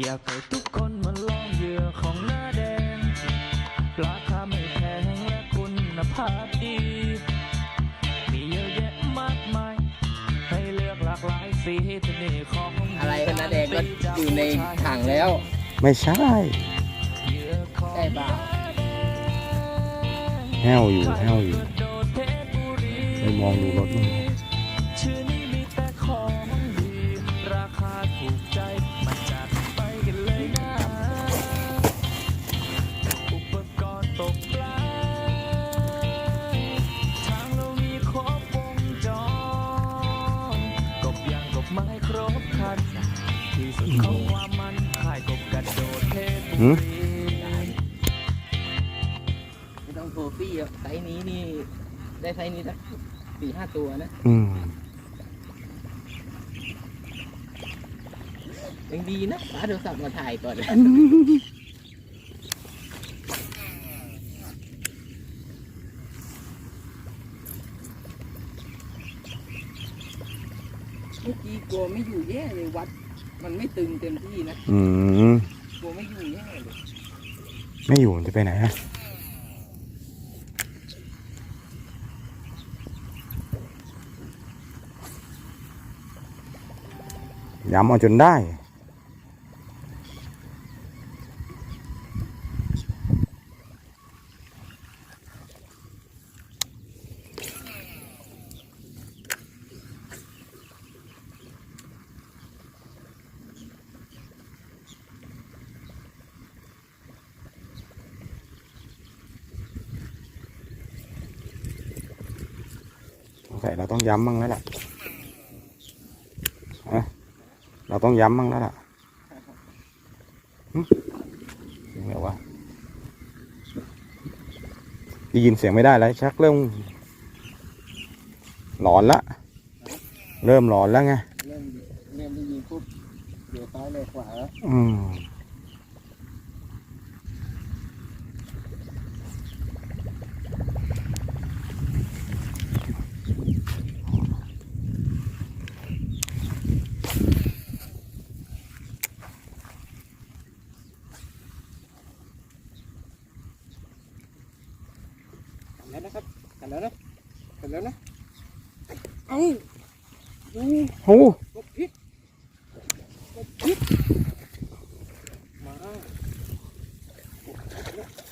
อยากให้ทุกคนมาลองเหยื่อของหน้าแดง ราคาไม่แพงและคุณภาพดี มีเยอะแยะมากมาย ให้เลือกหลากหลายสีที่นี่ของอะไรกันนะแดงก็อยู่ในถังแล้วไม่ใช่เหยื่อของได้เปล่าแห้วอยู่แห้วอยู่โดดเพชรบุรีไปมองดูรถนู่น รบครันที่สุดของความมันขายกบกระโดดเทพบุรีไม่ต้องโทรฟี่อะไซส์นี้นี่ ได้ไซส์นี้สักสี่ห้าตัวนะอืมยังดีนะป้าโทรศัพท์มาถ่ายก่อน เมื่อกี้กลัวไม่อยู่แย่เลยวัด มันไม่ตึงเต็มที่นะอืมกลัวไม่อยู่แย่เลยไม่อยู่มันจะไปไหนฮะย้ำเอาจนได้ สงสัยเราต้องย้ำมั่งแล้วล่ะฮะเราต้องย้ำมั่งแล้วล่ะหึเสียงอะไรวะได้ยินเสียงไม่ได้แล้วชักเริ่มหลอนละ เริ่มหลอนแล้วไง เริ่มเริ่มได้ยินปุ๊บเดี๋ยวซ้ายเลยขวาแล้วอืมกันแล้วนะครับกัน แล้วนะกันแล้วนะ เอ้าดูโอ้กบพิษกบพิษมา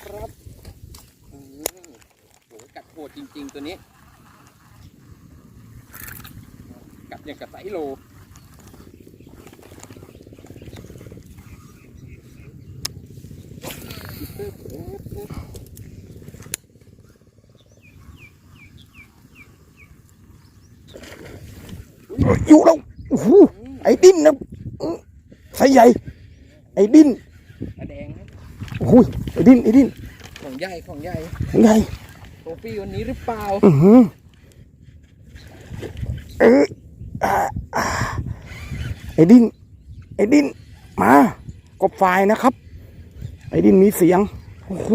ครับอืมโหกัดโหดจริง ๆ ตัวนี้ กัดอย่างกับไซโล อยู่แล้วโอ้โหไอ้ดิ้นนะอื้อไซส์ใหญ่ ไอ้ดิ้นอะแดงครับโอ้โหไอ้ดิ้นไอ้ดิ้นของใหญ่ของใหญ่ใหญ่โทฟี่วันนี้หรือเปล่าอือหือเอออ่าอ่าไอ้ดิ้นไอ้ดิ้นมากบไฟล์นะครับ ไอ้ดิ้นมีเสียงโอ้โห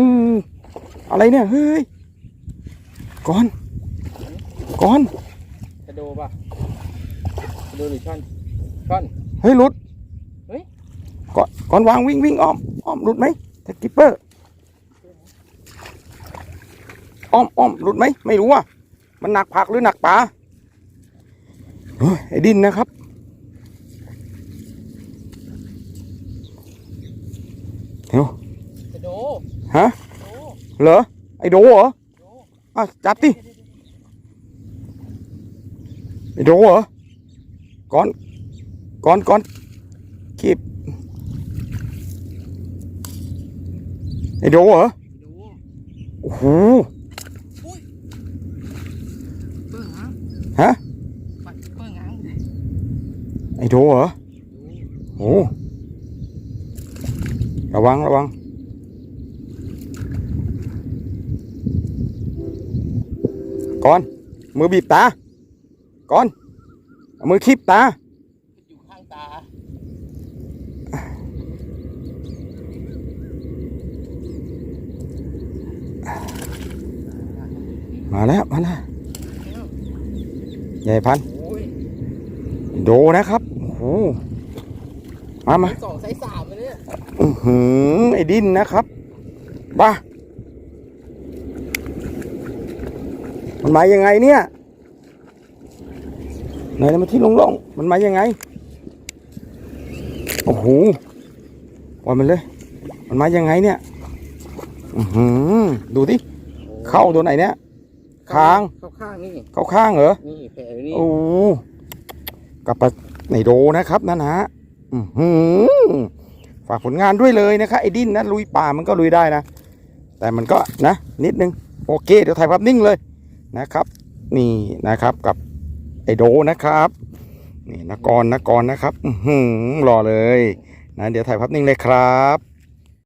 อะไรเนี่ยเฮ้ยก่อนก่อนกระโดป่ะ กระโดหรือช่อนช่อน เฮ้ยหลุดเฮ้ย ก่อนก่อนวางวิ่งวิ่งอ้อมอ้อมหลุดไหมสกิปเปอร์อ้อมอ้อมหลุดไหมไม่รู้อะมันหนักผักหรือหนักปลาเฮ้ยไอ้ดินนะครับ เดี๋ยวกระโดฮะโดเหรอไอ้โดเหรอโดอะจับดิไอ้โดเหรอ ก่อนก่อนก่อนคีบไอ้โดเหรอโดโอ้โหเปิ้งหางฮะปัดเปิ้งหางไอ้โดเหรอโอ้ระวังระวังก่อนมือบีบตาก่อน เอามือคีบตา อยู่ข้างตา มาแล้ว มาแล้ว ใหญ่พันธุ์โอ้ยโดนะครับ โอ้โหมามา สองไซส์สามเลยเนี่ยอือหือไอ้ดินนะครับบ้ามันมายังไงเนี่ย ไหนนะมาที่ลงๆมันมายังไง โอ้โหปล่อยมันเลย มันมายังไงเนี่ย อือหือดูดิ เข้าตัวไหนเนี่ยคาง เข้าข้างนี่ เข้าข้างเหรอ นี่แผลอยู่นี่ โอ้กลับไปในโดนะครับนั่นนะฮะอื้อหือฝากผลงานด้วยเลยนะครับไอ้ดินนะลุยป่ามันก็ลุยได้นะ แต่มันก็นะ นิดนึง โอเค เดี๋ยวถ่ายภาพนิ่งเลยนะครับ นี่นะครับกับ ไอโดนะครับนี่นกรนกรนะครับ อืหือรอเลยนะเดี๋ยวถ่ายภาพนิ่งเลยครับ